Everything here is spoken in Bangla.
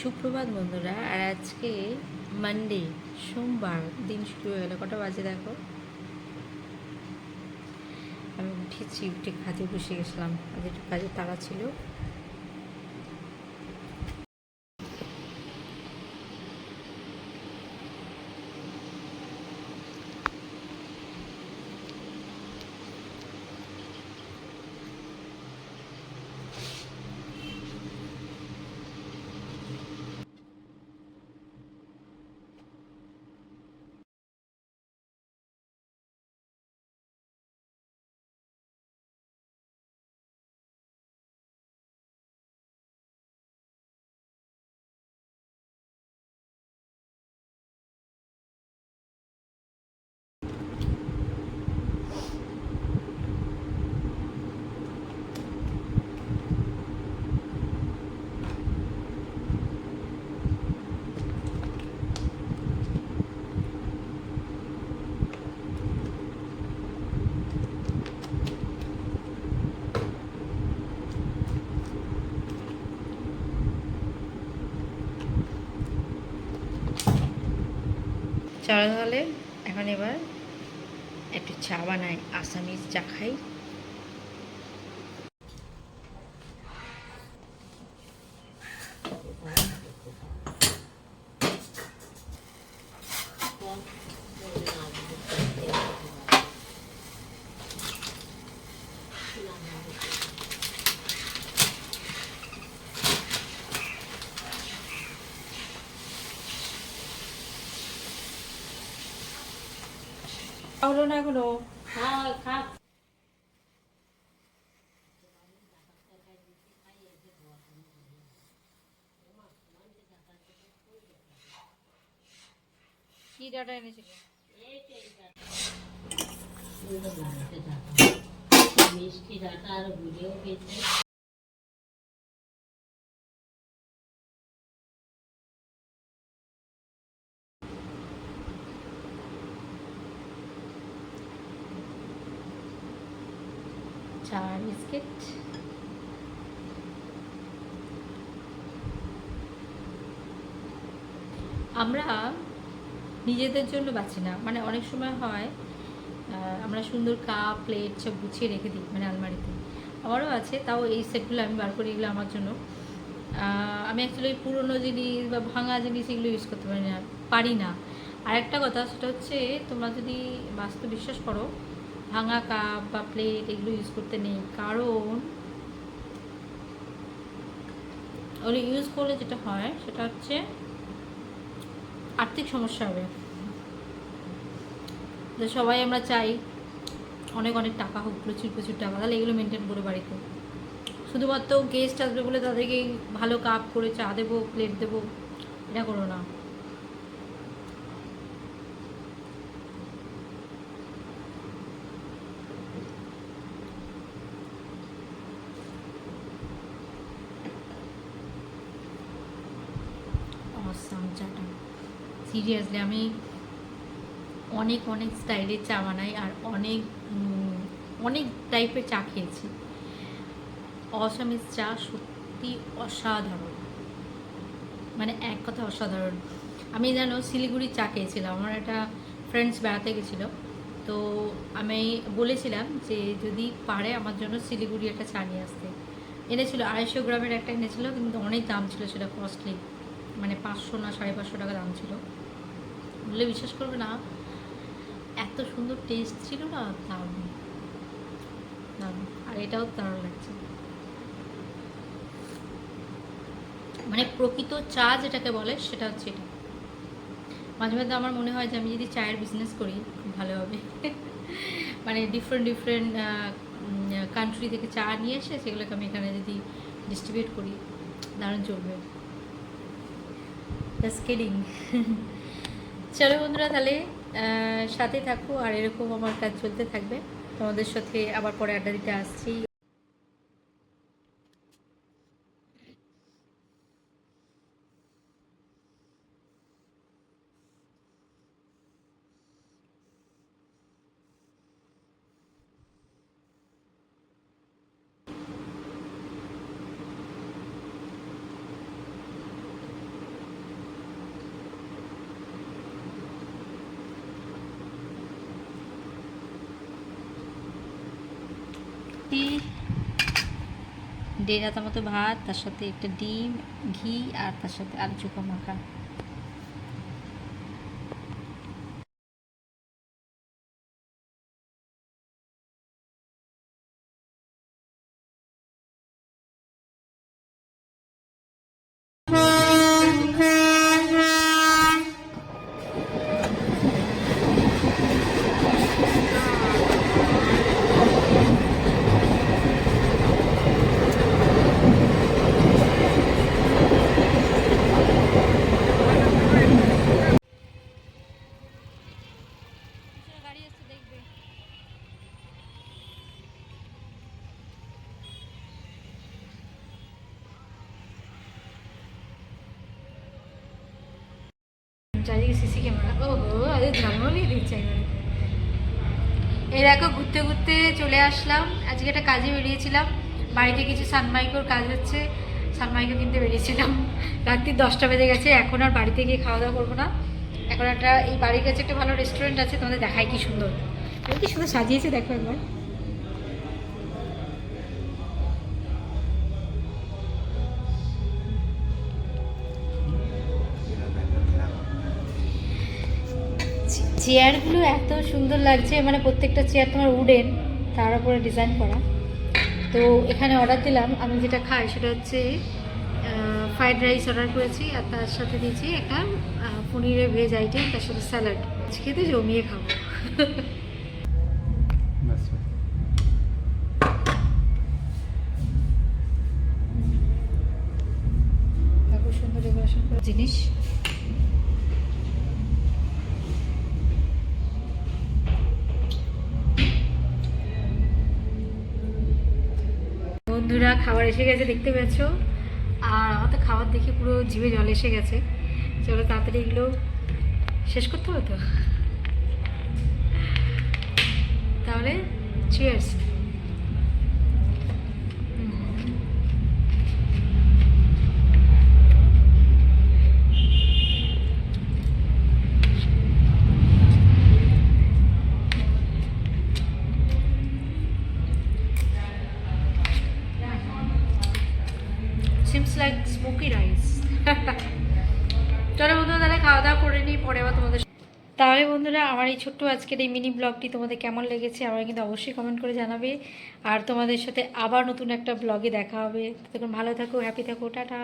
সুপ্রভাত বন্ধুরা, আর আজকে মানডে সোমবার দিন শুরু হয়ে গেল। কটা বাজে দেখো? আমি উঠেছি, উঠে কাজে বসে গেছিলাম। আজ একটু কাজে তাড়া ছিল। চড়া হলে এখন এবার একটু চা বানাই আসামিজ চা খাই। হলো না এখনও? কি ডাটা এনেছিল মিষ্টি ডাটা আর গুড়িও পেয়েছে চা বিস্কিট। আমরা নিজেদের জন্য বাঁচি না। মানে অনেক সময় হয় আমরা সুন্দর কাপ, প্লেট সব গুছিয়ে রেখে দিই মানে আলমারিতে। আমারও আছে, তাও এই সেটগুলো আমি বার করি এগুলো আমার জন্য। আমি অ্যাকচুয়ালি পুরনো জিনিস বা ভাঙা জিনিস এগুলো ইউজ করতে পারি না পারি না। আর একটা কথা, সেটা হচ্ছে তোমরা যদি বাস্তব বিশ্বাস করো ভাঙা কাপ বা প্লেট এগুলো ইউজ করতে নেই। কারণ ওগুলো ইউজ করলে যেটা হয়, সেটা হচ্ছে আর্থিক সমস্যা হবে। সবাই আমরা চাই অনেক অনেক টাকা, হোক প্রচুর প্রচুর টাকা, তাহলে এগুলো মেনটেন করে বাড়িতে। শুধুমাত্র গেস্ট আসবে বলে তাদেরকে ভালো কাপ করে চা দেবো প্লেট দেবো, এটা করো না। সিরিয়াসলি আমি অনেক অনেক স্টাইলের চা বানাই আর অনেক অনেক টাইপের চা খেয়েছি। অসামের চা সত্যি অসাধারণ। মানে এক কথা অসাধারণ। আমি যেন শিলিগুড়ির চা খেয়েছিলাম। আমার একটা ফ্রেন্ডস বেড়াতে গেছিল। তো আমি বলেছিলাম যে যদি পারে আমার জন্য শিলিগুড়ি একটা চা নিয়ে আসতে। এনেছিল, আড়াইশো গ্রামের একটা এনেছিল, কিন্তু অনেক দাম ছিল সেটা কস্টলি মানে পাঁচশো না সাড়ে পাঁচশো টাকা দাম ছিল। বললে বিশ্বাস করবে না। এত সুন্দর টেস্ট ছিল না, দারুণ। দারুণ। আর এটাও দারুণ লাগছে। মানে প্রকৃত চা যেটাকে বলে, সেটা হচ্ছে এটা। মাঝে মাঝে আমার মনে হয় যে আমি যদি চায়ের বিজনেস করি, খুব ভালো হবে। মানে ডিফারেন্ট ডিফারেন্ট কান্ট্রি থেকে চা নিয়ে এসে সেগুলোকে আমি এখানে যদি ডিস্ট্রিবিউট করি, দারুণ চলবে। জাস্ট কিডিং চলো বন্ধুরা, তাহলে সাথে থাকো আর এরকম আমার কাজ চলতে থাকবে। তোমাদের সাথে আবার পরে আড্ডা দিতে আসছি। রুটি দেড় হাতা মতো ভাত, তার সাথে একটা ডিম, ঘি, আর তার সাথে আলু চোখা মাখা। চারিদিকে সিসি ক্যামেরা। ও হো আরে ঝামলি দিচ্ছে এই দেখো, ঘুরতে ঘুরতে চলে আসলাম। আজকে একটা কাজে বেরিয়েছিলাম। বাড়িতে কিছু সানমাইকোর কাজ হচ্ছে। সানমাইকো কিনতে বেরিয়েছিলাম। রাত্রি দশটা বেজে গেছে, এখন আর বাড়িতে গিয়ে খাওয়া দাওয়া করব না। এখন একটা, এই বাড়ির কাছে একটা ভালো রেস্টুরেন্ট আছে, তোমাদের দেখায় কি সুন্দর। কি সুন্দর সাজিয়েছে দেখো একবার। চেয়ারগুলো এত সুন্দর লাগছে মানে প্রত্যেকটা চেয়ার তোমার উডেন তার উপরে ডিজাইন করা। তো এখানে অর্ডার দিলাম, আমি যেটা খাই সেটা হচ্ছে ফ্রাইড রাইস অর্ডার করেছি, আর তার সাথে দিয়েছি একটা পনিরের ভেজ আইটেম তার সাথে স্যালাড খেতে জমিয়ে খাব। জিনিস। খাবার এসে গেছে, দেখতে পেয়েছ? আর আমার তো খাবার দেখে পুরো জিভে জল এসে গেছে। চলো তাড়াতাড়ি এগুলো শেষ করতে হবে তো? তাহলে চিয়ার্স চলো বন্ধুরা, তাহলে খাওয়া দাওয়া করে নিই, পরে আবার তোমাদের তাহলে বন্ধুরা, আমার এই ছোট্ট আজকের এই মিনি ব্লগটি তোমাদের কেমন লেগেছে আমার কিন্তু অবশ্যই কমেন্ট করে জানাবে। আর তোমাদের সাথে আবার নতুন একটা ব্লগে দেখা হবে। তখন ভালো থাকো হ্যাপি থাকো, টাটা।